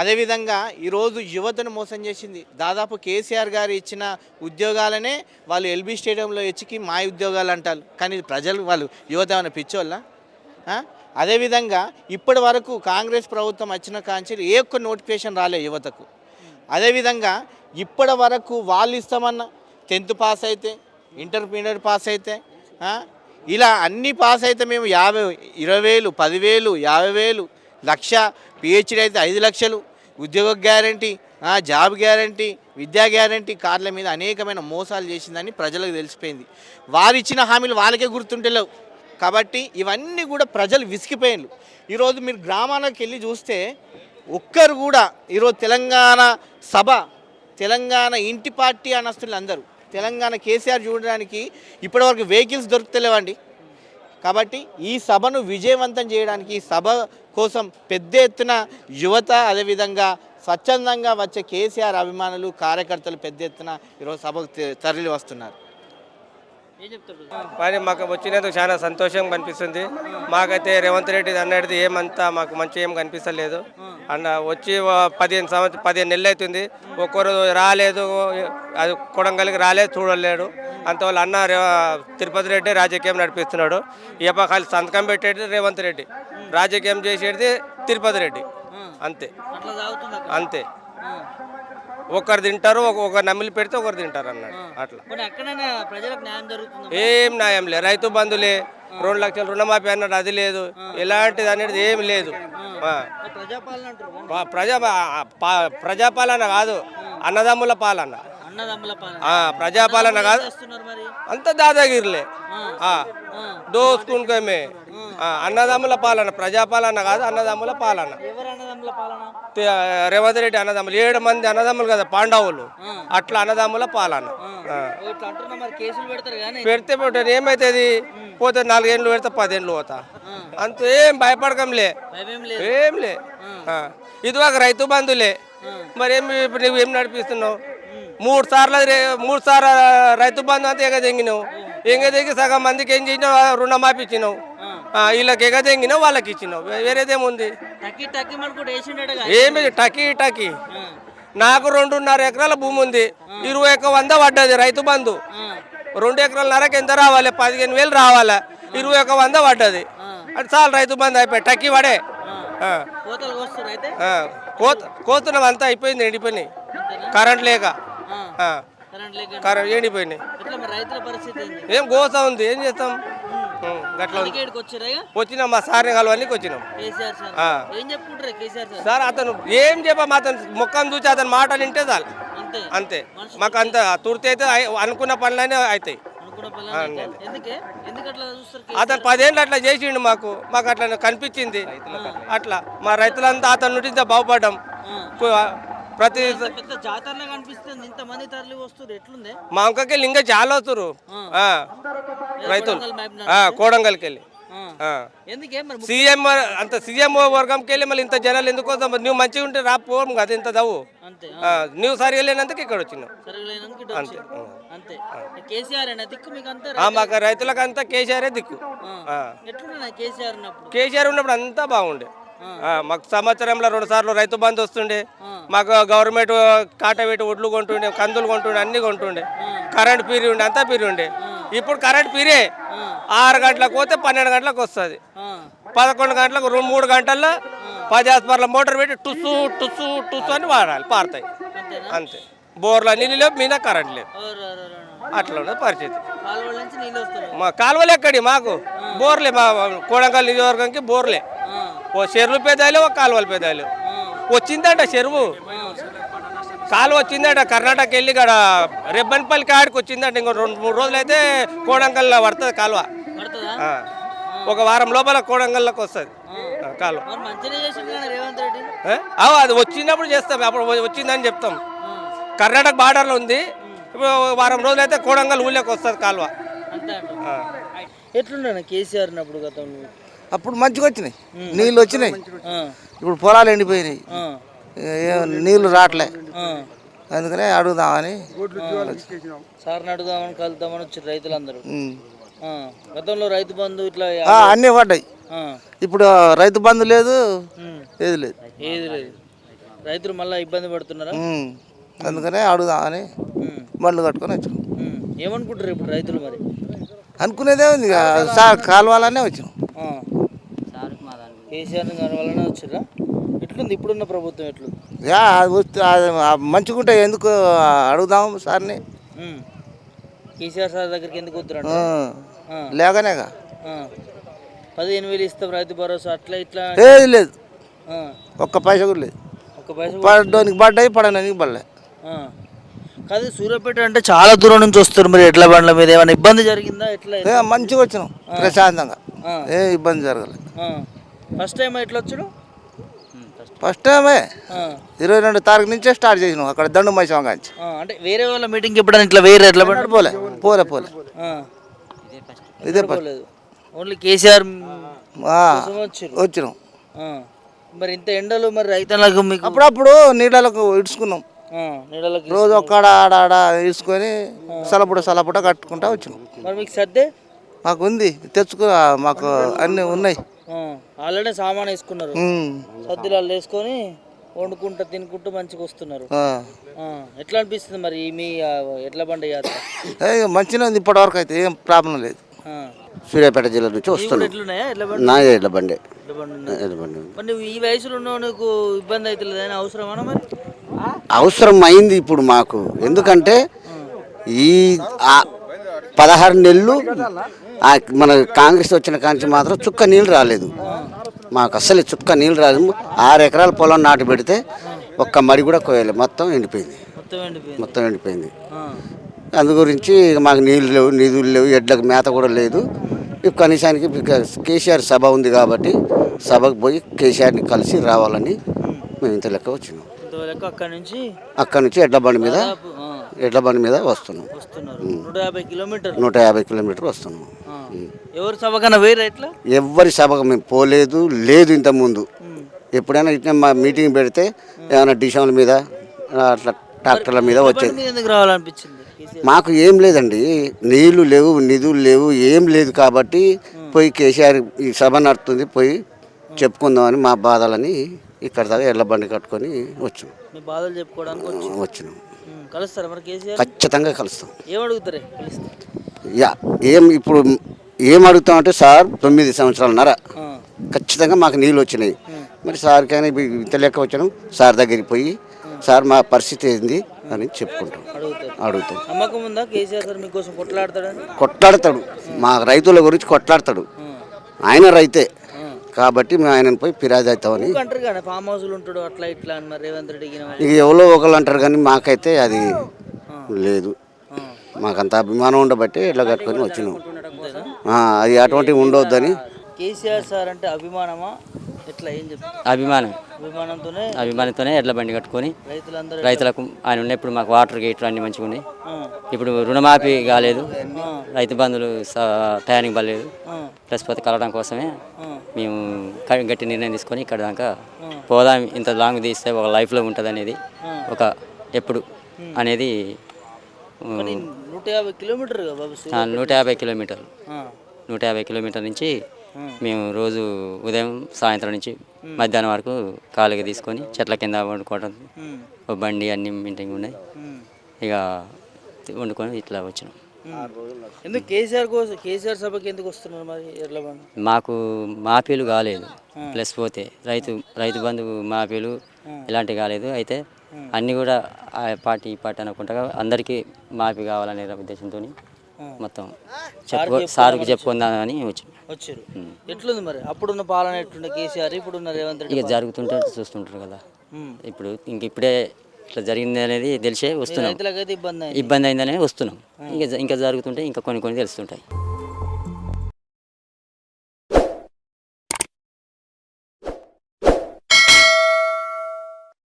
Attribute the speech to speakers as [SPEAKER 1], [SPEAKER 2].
[SPEAKER 1] అదేవిధంగా ఈరోజు యువతను మోసం చేసింది. దాదాపు కేసీఆర్ గారు ఇచ్చిన ఉద్యోగాలనే వాళ్ళు ఎల్బీ స్టేడియంలో ఎచ్చికి మా ఉద్యోగాలు అంటారు. కానీ ప్రజలు వాళ్ళు యువత ఏమైనా పిచ్చోళ్ళ? అదేవిధంగా ఇప్పటి వరకు కాంగ్రెస్ ప్రభుత్వం వచ్చిన కాంచి ఏ ఒక్క నోటిఫికేషన్ రాలే యువతకు. అదేవిధంగా ఇప్పటి వరకు వాళ్ళు ఇస్తామన్న టెన్త్ పాస్ అయితే ఇంటర్మీడియట్ పాస్ అయితే ఇలా అన్ని పాస్ అయితే మేము యాభై ఇరవై వేలు పదివేలు యాభై వేలు లక్ష పిహెచ్డి అయితే ఐదు లక్షలు ఉద్యోగ గ్యారంటీ జాబ్ గ్యారంటీ విద్యా గ్యారంటీ కార్ల మీద అనేకమైన మోసాలు చేసిందని ప్రజలకు తెలిసిపోయింది. వారు ఇచ్చిన హామీలు వాళ్ళకే గుర్తుంటలేవు కాబట్టి ఇవన్నీ కూడా ప్రజలు విసిగిపోయినారు ఈరోజు మీరు గ్రామాలకు వెళ్ళి చూస్తే ఒక్కరు కూడా ఈరోజు తెలంగాణ సభ తెలంగాణ ఇంటి పార్టీ అనస్తులు అందరూ తెలంగాణ కేసీఆర్ చూడడానికి ఇప్పటివరకు వెహికల్స్ దొరుకుతలేవండి. కాబట్టి ఈ సభను విజయవంతం చేయడానికి ఈ సభ కోసం పెద్ద ఎత్తున యువత అదేవిధంగా స్వచ్ఛందంగా వచ్చే కేసీఆర్ అభిమానులు కార్యకర్తలు పెద్ద ఎత్తున ఈరోజు సభకు తరలి వస్తున్నారు
[SPEAKER 2] మరి మాకు వచ్చినందుకు చాలా సంతోషం కనిపిస్తుంది మాకైతే రేవంత్ రెడ్డి అన్నది ఏమంతా మాకు మంచి ఏం కనిపిస్తలేదు. అన్న వచ్చి పదిహేను సంవత్సరం పదిహేను నెలలు అవుతుంది. ఒక్కరు రాలేదు అది కొడంగల్కి రాలేదు చూడలేడు. అంతవల్ల అన్న రే- తిరుపతి రెడ్డి రాజకీయం నడిపిస్తున్నాడు. ఈ ఖాళీ సంతకం పెట్టేది రేవంత్ రెడ్డి. రాజకీయం చేసేది తిరుపతి రెడ్డి. అంతే. అంతే. ఒకరు తింటారు ఒక ఒకరు నమ్మిలి పెడితే ఒకరు తింటారు అన్నాడు. అట్లా. ఏం న్యాయం లే రైతు బంధులే. రెండు లక్షల రుణమాఫీ అన్నాడు అది లేదు. ఎలాంటిది అనేది ఏమి లేదు. ప్రజా ప్రజాపాలన కాదు. అన్నదమ్ముల పాలన. ప్రజాపాలన కాదు. అంత దాదాగిరిలే. దోసుకుంటే అన్నదమ్ముల పాలన ప్రజాపాలన కాదు అన్నదమ్ముల పాలన రేవంత్ రెడ్డి అన్నదమ్ములు. ఏడు మంది అన్నదమ్ములు కదా పాండవులు. అట్లా అన్నదమ్ముల పాలన పెడితే పెట్టాను ఏమవుతుంది పోతే నాలుగేళ్ళు పెడితే పదేళ్ళు పోతా. అంత ఏం భయపడకంలే.
[SPEAKER 3] భయం లేదు.
[SPEAKER 2] ఏం లే. ఆ. ఇది ఒక రైతు బంధులే. మరి ఏమి ఇప్పుడు నువ్వు ఏం నడిపిస్తున్నావు? మూడు సార్లు మూడు సార్లు రైతు బంధు అంతా ఎగదెంగినావు. ఎగదెంగి సగం మందికి ఏం చేసినావు? రుణమాఫీ ఇచ్చినావు. వీళ్ళకి ఎగదెంగినావు వాళ్ళకి ఇచ్చినావు. వేరేదేముంది? ఏమి టకీ టకీ నాకు రెండున్నర ఎకరాల భూమి ఉంది. ఇరవై ఒక వంద పడ్డది రైతు బంధు. రెండు ఎకరాలన్నరకు ఎంత రావాలి? పదిహేను వేలు రావాలి? ఇరవై ఒక వంద పడ్డది. అది చాలు రైతు బంధు అయిపోయి టక్కి పడే. కోత కోతున్నాం అంతా అయిపోయింది ఎండిపోయినాయి. కరెంట్ లేక.
[SPEAKER 3] కరెంట్
[SPEAKER 2] ఎండిపోయినాయి. ఏం గోస ఉంది ఏం చేస్తాం? గట్ల? వచ్చినాం మా సార్ని కలవడానికి వచ్చినాం.
[SPEAKER 3] సార్.
[SPEAKER 2] అతను ఏం చెప్పాం అతను ముఖం చూసి అతని మాటలు వింటే చాలు.
[SPEAKER 3] అంతే.
[SPEAKER 2] మాకు అంత తుర్తి అయితే అయి- అనుకున్న పనులనే అవుతాయి? అతను పదేళ్ళు అట్లా చేసిండు మాకు. మాకు అట్లా కనిపించింది. అట్లా. మా రైతులంతా అతని ఇంత బాగుపడ్డాం. ప్రతి మా అంకకి లింగ చాలా ఆ, రైతులు. కోడంగల్కి వెళ్ళి సీఎం అంత సీఎం వర్గంకి వెళ్ళి మళ్ళీ ఇంత జనాలు ఎందుకు నువ్వు మంచిగా ఉంటే రాపోం కదా ఇంత దవ్వు. నువ్వు సరిగా లేనందుకు ఇక్కడ వచ్చినావు.
[SPEAKER 3] మీకు
[SPEAKER 2] రైతులకు అంతా. కేసీఆరే దిక్కు
[SPEAKER 3] కేసీఆర్ ఉన్నప్పుడు
[SPEAKER 2] అంతా బాగుండే. మాకు సంవత్సరంలో రెండు సార్లు రైతు బంధు వస్తుండే. మాకు గవర్నమెంట్ కాట పెట్టి ఒడ్లు కొంటుండే కందులు కొంటుండే అన్ని కొంటుండే. కరెంట్ పీరి ఉండే అంతా పీరి ఉండే. ఇప్పుడు కరెంట్ పీరే ఆరు గంటలకు పోతే పన్నెండు గంటలకు వస్తుంది. పదకొండు గంటలకు రెండు మూడు గంటల్లో పది ఆస్పర్ల మోటార్ పెట్టి టుస్సు టుస్సు టుస్సు అని వాడాలి పారుతాయి. అంతే. బోర్ల నీళ్ళు లేవు మీద కరెంట్ లేదు. అట్లా ఉన్నది పరిస్థితి. మా కాలువలు ఎక్కడి? మాకు బోర్లే మా కోడంగల్ నియోజకవర్గంకి బోర్లే. ఓ చెరువులు పెదాలు ఒక కాలువలు పెదాలు. వచ్చిందట చెరువు. కాలువ వచ్చిందట. కర్ణాటక వెళ్ళి ఇక్కడ రెబ్బన్పల్లి కాడికి వచ్చిందట. ఇంకో రెండు మూడు రోజులు అయితే కోడంగల్లో పడుతుంది కాలువ. ఒక వారం లోపల కోడంగల్లోకి వస్తుంది. కాలువ? ఆ, అది వచ్చినప్పుడు చేస్తాం. అప్పుడు వచ్చిందని చెప్తాం. కర్ణాటక బార్డర్లో ఉంది. వారం రోజులు అయితే కోడంగల్ ఊళ్ళోకి వస్తుంది కాలువ.
[SPEAKER 3] ఎట్లుండే కేసీఆర్ గతంలో?
[SPEAKER 4] అప్పుడు మంచిగా వచ్చినాయి నీళ్ళు వచ్చినాయి. ఇప్పుడు పొలాలు ఎండిపోయినాయి నీళ్ళు రావట్లే. అందుకనే అడుగుదామని
[SPEAKER 3] సార్ని అడుగుదామని కలుద్దామని వచ్చారు రైతులందరూ. గతంలో రైతు బంధు ఇట్లా
[SPEAKER 4] అన్నీ పడ్డాయి. ఇప్పుడు రైతు బంధు లేదు. ఏది లేదు
[SPEAKER 3] ఏది లేదు రైతులు మళ్ళీ ఇబ్బంది పడుతున్నారా.
[SPEAKER 4] అందుకనే అడుగుదామని. బండ్లు కట్టుకొని వచ్చినాం
[SPEAKER 3] ఉమ్. ఏమనుకుంటారు ఇప్పుడు రైతులు మరి
[SPEAKER 4] అనుకునేదే ఉంది కాలువాలనే వచ్చినాం
[SPEAKER 3] ఆ. కేసీఆర్ గారి వల్లనే వచ్చిర్రా? ఎట్లుంది? ఇప్పుడున్న ప్రభుత్వం ఎట్లుంది?
[SPEAKER 4] యా అది వస్తే అది మంచిగా ఉంటే ఎందుకు అడుగుదాం సార్ని?
[SPEAKER 3] ఉమ్. కేసీఆర్ సార్ దగ్గరికి ఎందుకు వద్దురంట?
[SPEAKER 4] ఆ.
[SPEAKER 3] ఆ.
[SPEAKER 4] లేకనేగా.
[SPEAKER 3] ఆ. పదిహేను వేలు ఇస్తాం రైతు భరోసా అట్లా ఇట్లా
[SPEAKER 4] ఏది లేదు.
[SPEAKER 3] ఆ.
[SPEAKER 4] ఒక్క పైస కూడా లేదు.
[SPEAKER 3] ఒక పైసా
[SPEAKER 4] పడడానికి పడ్డాయి పడడానికి పడలే.
[SPEAKER 3] ఆ. కాదు సూర్యాపేట అంటే చాలా దూరం నుంచి వస్తారు మరి ఎట్ల బండ్ల మీద. ఏమైనా ఇబ్బంది జరిగిందా? ఎట్లా?
[SPEAKER 4] ఏ, మంచిగా వచ్చినాం ప్రశాంతంగా.
[SPEAKER 3] ఆ.
[SPEAKER 4] ఏ ఇబ్బంది జరగలేదు.
[SPEAKER 3] ఫస్ట్ టైం ఎట్లా వచ్చాడు
[SPEAKER 4] ఫస్ట్ టైమే. ఇరవై రెండు తారీఖు నుంచే స్టార్ట్ చేసినాం అక్కడ దండు మైసం కాంచి.
[SPEAKER 3] ఆ, అంటే వేరే వాళ్ళ మీటింగ్కి ఎప్పుడైనా ఇట్లా వేరే ఎట్లా
[SPEAKER 4] పోలే పోలే పోలే
[SPEAKER 3] ఆ.
[SPEAKER 4] ఇదే
[SPEAKER 3] పోలేదు. ఓన్లీ కేసీఆర్
[SPEAKER 4] వచ్చినాం.
[SPEAKER 3] మరి ఇంత ఎండలు మరి రైతులకు మీకు
[SPEAKER 4] అప్పుడప్పుడు నీళ్ళకు ఇడుచుకున్నాం. రోజు ఒక్కడ ఆడ ఆడ ఇడుచుకొని సలపుట సలపుట కట్టుకుంటా వచ్చినాం.
[SPEAKER 3] మరి మీకు సర్దే
[SPEAKER 4] మాకు ఉంది తెచ్చుకో మాకు అన్నీ ఉన్నాయి.
[SPEAKER 3] ఆల్రెడీ సామాన్ వేసుకున్నారు.
[SPEAKER 4] ఉమ్.
[SPEAKER 3] సద్దులాలు వేసుకొని వండుకుంటూ తినుకుంటూ మంచిగా వస్తున్నారు. ఎట్లా అనిపిస్తుంది మరి మీ ఎట్ల బండి యాత్ర?
[SPEAKER 4] మంచిగా ఉంది ఇప్పటివరకు అయితే ఏం ప్రాబ్లం లేదు.
[SPEAKER 5] సూర్యాపేట జిల్లా నుంచి
[SPEAKER 3] ఇవి కూడా
[SPEAKER 5] వస్తున్నాం
[SPEAKER 3] ఎట్లున్నాయా? ఎట్ల బండి?
[SPEAKER 5] నా ఎడ్ల బండి.
[SPEAKER 3] ఈ వయసులో నీకు ఇబ్బంది అవుతుంది అవసరమా మరి?
[SPEAKER 5] అవసరం అయింది ఇప్పుడు మాకు. ఎందుకంటే ఈ పదహారు నెలలు మన కాంగ్రెస్ వచ్చిన కాంచి మాత్రం చుక్క నీళ్ళు రాలేదు. మాకు అస్సలు చుక్క నీళ్ళు రాలేదు. ఆరు ఎకరాల పొలం నాటు పెడితే ఒక్క మడి కూడా కోయలేదు మొత్తం ఎండిపోయింది.
[SPEAKER 3] మొత్తం ఎండిపోయింది.
[SPEAKER 5] అందు గురించి మాకు నీళ్ళు లేవు నిధులు లేవు ఎడ్లకు మేత కూడా లేదు. కనీసానికి కేసీఆర్ సభ ఉంది కాబట్టి సభకు పోయి కేసీఆర్ని కలిసి రావాలని మేము ఇంత లెక్క వచ్చినాం.
[SPEAKER 3] అక్కడి నుంచి?
[SPEAKER 5] అక్కడ నుంచి ఎడ్ల బండి మీద ఎడ్ల బండి మీద వస్తున్నాం.
[SPEAKER 3] వస్తున్నారు. నూట యాభై కిలోమీటర్లు.
[SPEAKER 5] నూట యాభై కిలోమీటర్ వస్తున్నాం.
[SPEAKER 3] ఎవరు సభకన్నా వేరే ఎట్లా?
[SPEAKER 5] ఎవ్వరి సభకు మేము పోలేదు లేదు ఇంతకుముందు. ఎప్పుడైనా ఇట్లా మా మీటింగ్ పెడితే ఏమైనా డిషన్ల మీద అట్లా ట్రాక్టర్ల మీద వచ్చేది
[SPEAKER 3] మీద ఎందుకు రావాలనిపించింది
[SPEAKER 5] మాకు ఏం లేదండి. నీళ్ళు లేవు నిధులు లేవు ఏం లేదు కాబట్టి పోయి కేసీఆర్ ఈ సభ నడుతుంది పోయి చెప్పుకుందామని మా బాధలని ఇక్కడ దాకా ఎడ్ల బండి కట్టుకొని వచ్చాం.
[SPEAKER 3] బాధలు చెప్పుకోవడానికి వచ్చి.
[SPEAKER 5] వచ్చినాం.
[SPEAKER 3] కలుస్తారా మరి కేసీఆర్?
[SPEAKER 5] ఖచ్చితంగా కలుస్తాం.
[SPEAKER 3] ఏం అడుగుతారే కలిస్తే
[SPEAKER 5] యా ఏం ఇప్పుడు ఏం అడుగుతామంటే సార్ తొమ్మిది సంవత్సరాలన్నర. ఖచ్చితంగా మాకు నీళ్ళు వచ్చినాయి. మరి సార్కైనా ఇంత లెక్క వచ్చాను సార్ దగ్గరికి పోయి సార్ మా పరిస్థితి ఏంది? అని చెప్పుకుంటాం. అడుగుతాం.
[SPEAKER 3] నమ్మకం ఉందా కేసీఆర్ సార్ మీకోసం కొట్లాడతాడని?
[SPEAKER 5] కొట్లాడతాడు. మా రైతుల గురించి కొట్లాడతాడు. ఆయన రైతే. కాబట్టి మేము ఆయనను పోయి ఫిర్యాదు అవుతామని
[SPEAKER 3] అంటారు ఫామ్ హౌస్లు ఉంటాడు అట్లా ఇట్లా అని మరి రేవంత్
[SPEAKER 5] ఇక ఎవరో ఒకళ్ళు అంటారు కానీ మాకైతే అది లేదు. మాకంత అభిమానం ఉండబట్టి ఇట్లా కట్టుకొని వచ్చినాం. ఆ, అది అటువంటివి ఉండవద్దని
[SPEAKER 3] కేసీఆర్ సార్ అంటే అభిమానమా? ఎట్లా ఏం చెప్తారు?
[SPEAKER 6] అభిమానం.
[SPEAKER 3] అభిమానంతోనే
[SPEAKER 6] అభిమానంతోనే ఎడ్ల బండి కట్టుకొని
[SPEAKER 3] రైతులందరూ
[SPEAKER 6] రైతులకు ఆయన ఉన్నప్పుడు మాకు వాటర్ గేట్లు అన్ని మంచిగా ఉన్నాయి. ఇప్పుడు రుణమాఫీ కాలేదు. రైతు బంధువులు టయానికి పడలేదు. ప్లస్ పోతే కలవడం కోసమే. మేము గట్టి నిర్ణయం తీసుకొని ఇక్కడ దాకా పోదాం. ఇంత లాంగ్ తీస్తే ఒక లైఫ్లో ఉంటుంది అనేది ఒక ఎప్పుడు అనేది
[SPEAKER 3] నూట యాభై కిలోమీటర్
[SPEAKER 6] నూట యాభై కిలోమీటర్లు. నూట యాభై కిలోమీటర్ నుంచి మేము రోజు ఉదయం సాయంత్రం నుంచి మధ్యాహ్నం వరకు కాలుగా తీసుకొని చెట్ల కింద వండుకోవడం బండి అన్ని మింటింగ్ ఉన్నాయి. ఇక వండుకొని ఇట్లా వచ్చినాం.
[SPEAKER 3] ఎందుకు కేసీఆర్ కోసం కేసీఆర్ సభకి ఎందుకు వస్తున్నారు మరి ఎట్లా బండి
[SPEAKER 6] మాకు మాఫీలు కాలేదు. ప్లస్ పోతే రైతు రైతు బంధు మాఫీలు ఇలాంటివి కాలేదు. అయితే అన్నీ కూడా ఆ పార్టీ ఈ పార్టీ అనుకుంటా అందరికీ మాఫీ కావాలనే ఉద్దేశంతో మొత్తం చెప్పు సార్కి చెప్పుకుందామని వచ్చినాం
[SPEAKER 3] వచ్చారు. ఎట్లుంది మరి? అప్పుడున్న పాలన ఎట్లుండే? కేసీఆర్ ఇప్పుడున్న రేవంత్ రెడ్డి
[SPEAKER 6] ఇక జరుగుతుంటే చూస్తుంటారు కదా. ఇప్పుడు ఇంక ఇప్పుడే ఇట్లా జరిగింది అనేది తెలిసే వస్తున్నాం. ఇబ్బంది అయిందనే వస్తున్నాం. ఇంకా ఇంకా జరుగుతుంటే ఇంకా కొన్ని కొన్ని తెలుస్తుంటాయి.